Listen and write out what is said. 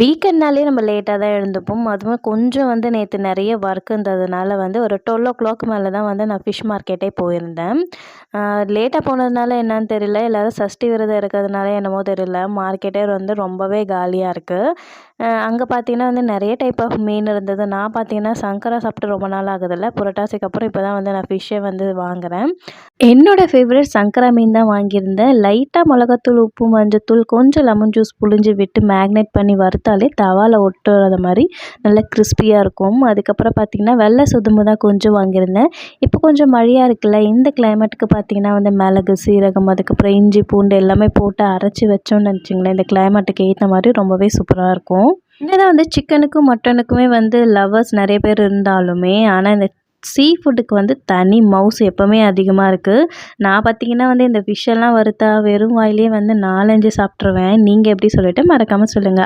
வீக்கெண்ட்னாலே நம்ம லேட்டாக தான் எழுந்துப்போம். அதுவும் கொஞ்சம் வந்து நேற்று நிறைய ஒர்க் இருந்ததுனால வந்து ஒரு டுவெல் ஓ கிளாக் மேலே தான் வந்து நான் ஃபிஷ் மார்க்கெட்டே போயிருந்தேன். லேட்டாக போனதுனால என்னன்னு தெரியல. எல்லோரும் சஷ்டி விரதம் இருக்கிறதுனால என்னமோ தெரியல. மார்க்கெட்டே வந்து ரொம்பவே காலியாக இருக்குது அங்கே பார்த்தீங்கன்னா வந்து நிறைய டைப் ஆஃப் மீன் இருந்தது. நான் பார்த்தீங்கன்னா சங்கரா சாப்பிட்டு ரொம்ப நாள் ஆகுதில்ல. புரட்டாசிக்கு அப்புறம் இப்போ தான் வந்து நான் ஃபிஷ்ஷே வந்து வாங்குகிறேன் என்னோடய ஃபேவரட் சங்கரா மீன் தான் வாங்கியிருந்தேன். லைட்டாக மிளகாத்தூள் உப்பு மஞ்சத்தூள் கொஞ்சம் லெமன் ஜூஸ் புழிஞ்சு விட்டு மேக்னேட் பண்ணி வறுத்தாலே தவாவில் ஒட்டுறது மாதிரி நல்லா கிறிஸ்பியாக இருக்கும். அதுக்கப்புறம் பார்த்திங்கன்னா வெள்ளை சுதும்பு தான் கொஞ்சம் வாங்கியிருந்தேன். இப்போ கொஞ்சம் மழையாக இருக்குல்ல இந்த கிளைமேட்டுக்கு பார்த்திங்கன்னா வந்து மிளகு சீரகம் அதுக்கப்புறம் இஞ்சி பூண்டு எல்லாமே போட்டு அரைச்சி வச்சோம்னு நினச்சிங்களேன் இந்த கிளைமேட்டுக்கு ஏற்ற மாதிரி ரொம்பவே சூப்பராக இருக்கும். என்னதான் வந்து சிக்கனுக்கும் மட்டனுக்குமே வந்து லவ்வர்ஸ் நிறைய பேர் இருந்தாலுமே ஆனால் இந்த சீ ஃபுட்டுக்கு வந்து தனி மவுஸ் எப்போவுமே அதிகமாக இருக்குது நான் பார்த்தீங்கன்னா வந்து இந்த ஃபிஷ்ஷெல்லாம் வறுத்தா வெறும் வாயிலே வந்து நாலஞ்சு சாப்பிட்ருவேன் நீங்கள் எப்படி சொல்லிவிட்டு மறக்காமல் சொல்லுங்கள்